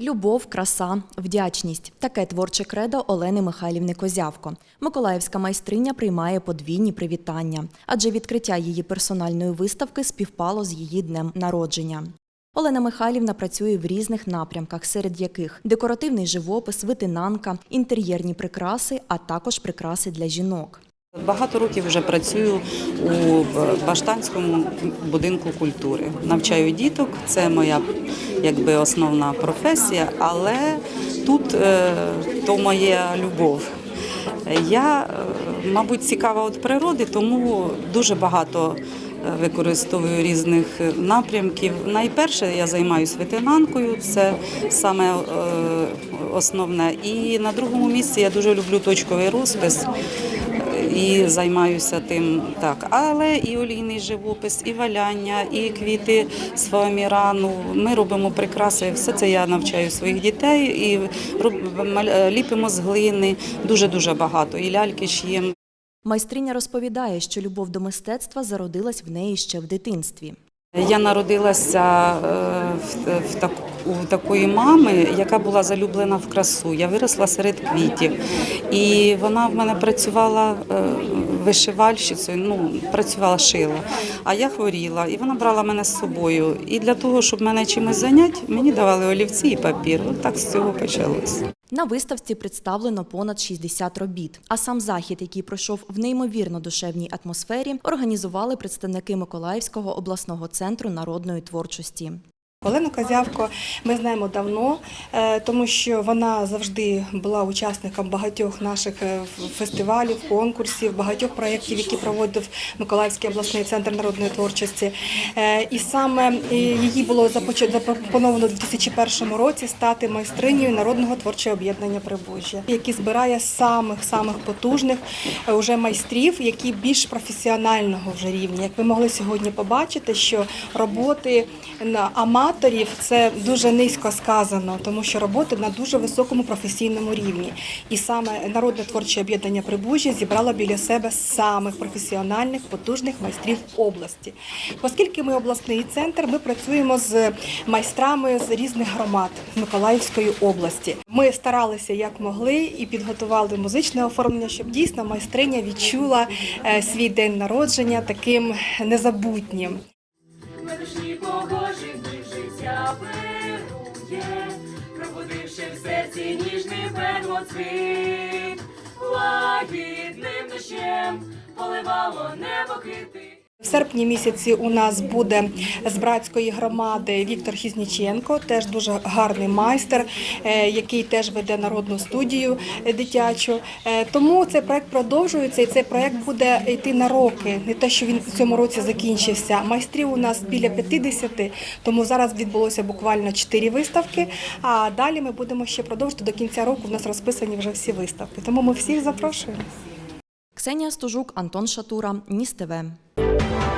Любов, краса, вдячність таке творче кредо Олени Михайлівни Козявко. Миколаївська майстриня приймає подвійні привітання, адже відкриття її персональної виставки співпало з її днем народження. Олена Михайлівна працює в різних напрямках, серед яких декоративний живопис, витинанка, інтер'єрні прикраси, а також прикраси для жінок. Багато років вже працюю у Баштанському будинку культури. Навчаю діток, це моя якби основна професія, але тут е, то моя любов. Я, е, мабуть, цікава від природи, тому дуже багато е, використовую різних напрямків. Найперше я займаюся ветенанкою, це саме основне. І на другому місці я дуже люблю точковий розпис і займаюся тим так. Але і олійний живопис, і валяння, і квіти з фоамірану. Ми робимо прикраси. Все це я навчаю своїх дітей і ліпимо з глини. Дуже дуже багато. І ляльки шиємо. Майстриня розповідає, що любов до мистецтва зародилась в неї ще в дитинстві. Я народилася е, в, в, так, у такої мами, яка була залюблена в красу. Я виросла серед квітів, і вона в мене працювала е, вишивальщицею, ну працювала шила. А я хворіла, і вона брала мене з собою. І для того, щоб мене чимось зайняти, мені давали олівці і папір. От так з цього почалося. На виставці представлено понад 60 робіт. А сам захід, який пройшов в неймовірно душевній атмосфері, організували представники Миколаївського обласного центру народної творчості. Олену Козявко ми знаємо давно, е, тому що вона завжди була учасником багатьох наших е, фестивалів, конкурсів, багатьох проєктів, які проводив Миколаївський обласний центр народної творчості. Е, І саме її було запропоновано у 2001 році стати майстринею народного творчого об'єднання Прибужжя, які збирає самих самих потужних уже майстрів, які більш професіонального вже рівня. Як ви могли сьогодні побачити, що роботи на аматорів це дуже низько сказано, тому що роботи на дуже високому професійному рівні. І саме народне творче об'єднання Прибужжя зібрало біля себе самих професіональних потужних майстрів області. Оскільки ми обласний центр, ми працюємо з майстрами з різних громад Миколаївської області. Ми старалися як могли і підготували музичне оформлення, щоб дійсно майстриня відчула е, свій день народження таким незабутнім. Медушні погожі в них життя вирує, пробудивши в серці ніжний первоцвіт, лагідним дощем поливало небо квіти. В серпні місяці у нас буде з братської громади Віктор Хізніченко, теж дуже гарний майстер, е, який теж веде народну студію дитячу. Е, Тому цей проект продовжується, і цей проект буде йти на роки. Не те, що він в цьому році закінчився. Майстрів у нас біля 50, тому зараз відбулося буквально 4 виставки. А далі ми будемо ще продовжити до кінця року. У нас розписані вже всі виставки. Тому ми всіх запрошуємо. Ксенія Стужук, Антон Шатура, Ніс ТВ. Thank you.